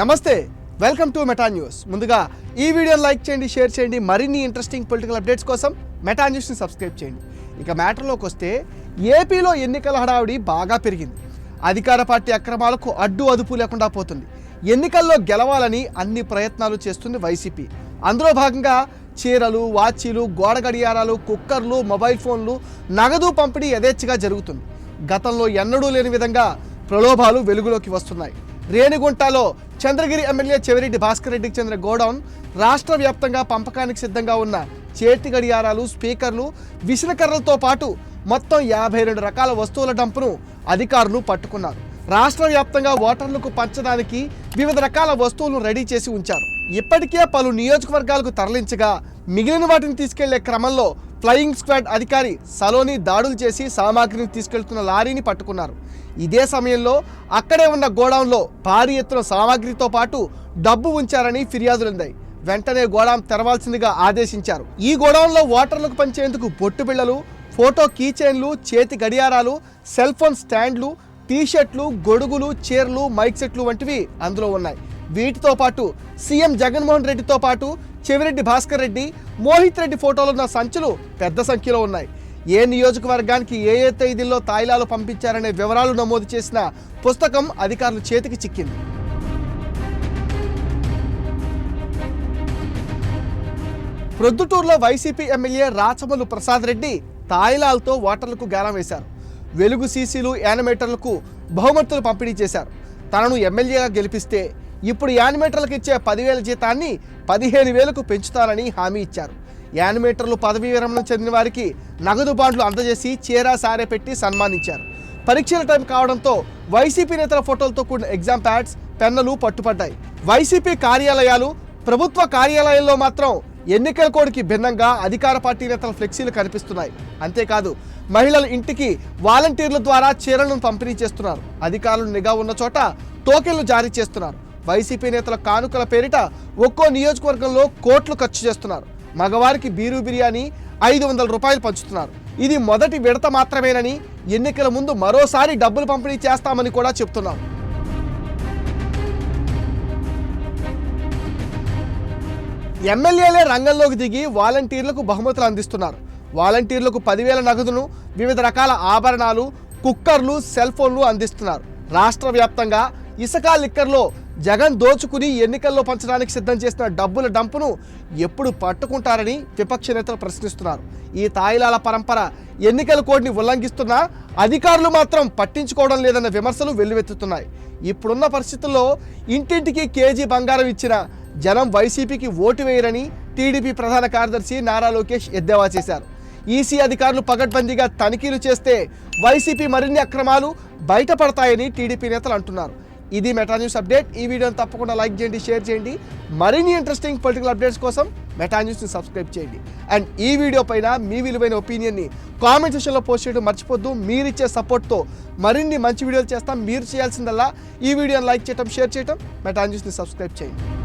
నమస్తే welcome to meta news ముందుగా ఈ వీడియోని లైక్ చేయండి షేర్ చేయండి మరిన్ని ఇంట్రెస్టింగ్ పొలిటికల్ అప్డేట్స్ కోసం మెటా న్యూస్ని సబ్స్క్రైబ్ చేయండి. ఇక మ్యాటర్లోకి వస్తే ఏపీలో ఎన్నికల హడావిడి బాగా పెరిగింది. అధికార పార్టీ అక్రమాలకు అడ్డు అదుపు లేకుండా పోతుంది. ఎన్నికల్లో గెలవాలని అన్ని ప్రయత్నాలు చేస్తుంది వైసీపీ అందులో భాగంగా చీరలు వాచీలు గోడ గడియారాలు కుక్కర్లు మొబైల్ ఫోన్లు నగదు పంపిణీ యథేచ్ఛగా జరుగుతుంది. గతంలో ఎన్నడూ లేని విధంగా ప్రలోభాలు వెలుగులోకి వస్తున్నాయి. రేణిగుంటలో చంద్రగిరి ఎమ్మెల్యే చెవిరెడ్డి భాస్కర్ రెడ్డికి చెందిన గోడౌన్ రాష్ట్ర వ్యాప్తంగా పంపకానికి సిద్ధంగా ఉన్న చేతి గడియారాలు స్పీకర్లు విసనకర్రలతో పాటు మొత్తం యాభై రెండు రకాల వస్తువుల డంపును అధికారులు పట్టుకున్నారు. రాష్ట్ర వ్యాప్తంగా ఓటర్లకు పంచడానికి వివిధ రకాల వస్తువులను రెడీ చేసి ఉంచారు. ఇప్పటికే పలు నియోజకవర్గాలకు తరలించగా మిగిలిన వాటిని తీసుకెళ్ళే క్రమంలో ఫ్లయింగ్ స్క్వాడ్ అధికారి సలోని దాడులు చేసి సామాగ్రిని తీసుకెళ్తున్న లారీని పట్టుకున్నారు. ఇదే సమయంలో అక్కడే ఉన్న గోడౌన్లో భారీ ఎత్తున సామాగ్రితో పాటు డబ్బు ఉంచారని ఫిర్యాదులుందాయి వెంటనే గోడాం తెరవాల్సిందిగా ఆదేశించారు. ఈ గోడౌన్లో ఓటర్లకు పంచేందుకు బొట్టు బిళ్ళలు ఫోటో కీచైన్లు చేతి గడియారాలు సెల్ ఫోన్ స్టాండ్లు టీషర్ట్లు గొడుగులు చీరలు మైక్ సెట్లు వంటివి అందులో ఉన్నాయి. వీటితో పాటు సీఎం జగన్మోహన్ రెడ్డితో పాటు చెవిరెడ్డి భాస్కర్ రెడ్డి మోహిత్ రెడ్డి ఫోటోలు ఉన్న సంచులు పెద్ద సంఖ్యలో ఉన్నాయి. ఏ నియోజకవర్గానికి ఏ ఏ తేదీల్లో తాయిలాలు పంపించారనే వివరాలు నమోదు చేసిన పుస్తకం అధికారుల చేతికి చిక్కింది. ప్రొద్దుటూరులో వైసీపీ ఎమ్మెల్యే రాచమల్లు ప్రసాద్ రెడ్డి తాయిలాలతో ఓటర్లకు గాలం వేశారు. వెలుగు సీసీలు యానిమేటర్లకు బహుమతులు పంపిణీ చేశారు. తనను ఎమ్మెల్యేగా గెలిపిస్తే ఇప్పుడు యానిమేటర్లకు ఇచ్చే పదివేల జీతాన్ని పదిహేను వేలకు పెంచుతానని హామీ ఇచ్చారు. యానిమేటర్లు పదవీ విరమణ చెందిన వారికి నగదు బాండ్లు అందజేసి చీరా సారే పెట్టి సన్మానించారు. పరీక్షల టైం కావడంతో వైసీపీ నేతల ఫోటోలతో కూడిన ఎగ్జామ్ ప్యాడ్స్ పెన్నులు పట్టుపడ్డాయి. వైసీపీ కార్యాలయాలు ప్రభుత్వ కార్యాలయాల్లో మాత్రం ఎన్నికల కోడ్కి భిన్నంగా అధికార పార్టీ నేతల ఫ్లెక్సీలు కనిపిస్తున్నాయి. అంతేకాదు మహిళల ఇంటికి వాలంటీర్ల ద్వారా చీరలను పంపిణీ చేస్తున్నారు. అధికారులు నిఘా ఉన్న చోట టోకెన్లు జారీ చేస్తున్నారు. వైసీపీ నేతల కానుకల పేరిట ఒక్కో నియోజకవర్గంలో కోట్లు ఖర్చు చేస్తున్నారు. మగవారికి బీరు బిర్యానీ ఐదు వందల రూపాయలు పంచుతున్నారు. ఇది మొదటి విడత మాత్రమేనని ఎన్నికల ముందు మరోసారి డబ్బులు పంపిణీ చేస్తామని కూడా చెప్తున్నారు ఎమ్మెల్యేలే రంగంలోకి దిగి వాలంటీర్లకు బహుమతులు అందిస్తున్నారు. వాలంటీర్లకు పదివేల నగదును వివిధ రకాల ఆభరణాలు కుక్కర్లు సెల్ ఫోన్లు అందిస్తున్నారు. రాష్ట్ర వ్యాప్తంగా ఇసుక లిక్కర్లో జగన్ దోచుకుని ఎన్నికల్లో పంచడానికి సిద్ధం చేసిన డబ్బుల డంపును ఎప్పుడు పట్టుకుంటారని విపక్ష నేతలు ప్రశ్నిస్తున్నారు. ఈ తాయిలాల పరంపర ఎన్నికల కోడ్ని ఉల్లంఘిస్తున్నా అధికారులు మాత్రం పట్టించుకోవడం లేదన్న విమర్శలు వెల్లువెత్తుతున్నాయి. ఇప్పుడున్న పరిస్థితుల్లో ఇంటింటికి కేజీ బంగారం ఇచ్చిన జనం వైసీపీకి ఓటు వేయరని టీడీపీ ప్రధాన కార్యదర్శి నారా లోకేష్ ఎద్దేవా చేశారు. ఈసీ అధికారులు పగడ్బందీగా తనిఖీలు చేస్తే వైసీపీ మరిన్ని అక్రమాలు బయటపడతాయని టీడీపీ నేతలు అంటున్నారు. ఇది మెటా న్యూస్ అప్డేట్ ఈ వీడియోని తప్పకుండా లైక్ చేయండి షేర్ చేయండి. మరిన్ని ఇంట్రెస్టింగ్ పొలిటికల్ అప్డేట్స్ కోసం మెటా న్యూస్ని సబ్స్క్రైబ్ చేయండి. అండ్ ఈ వీడియో పైన మీ విలువైన ఒపీనియన్ని కామెంట్ సెషన్లో పోస్ట్ చేయడం మర్చిపోద్దు. మీరిచ్చే సపోర్ట్తో మరిన్ని మంచి వీడియోలు చేస్తాం. మీరు చేయాల్సిందల్లా ఈ వీడియోని లైక్ చేయడం షేర్ చేయడం మెటా న్యూస్ని సబ్స్క్రైబ్ చేయండి.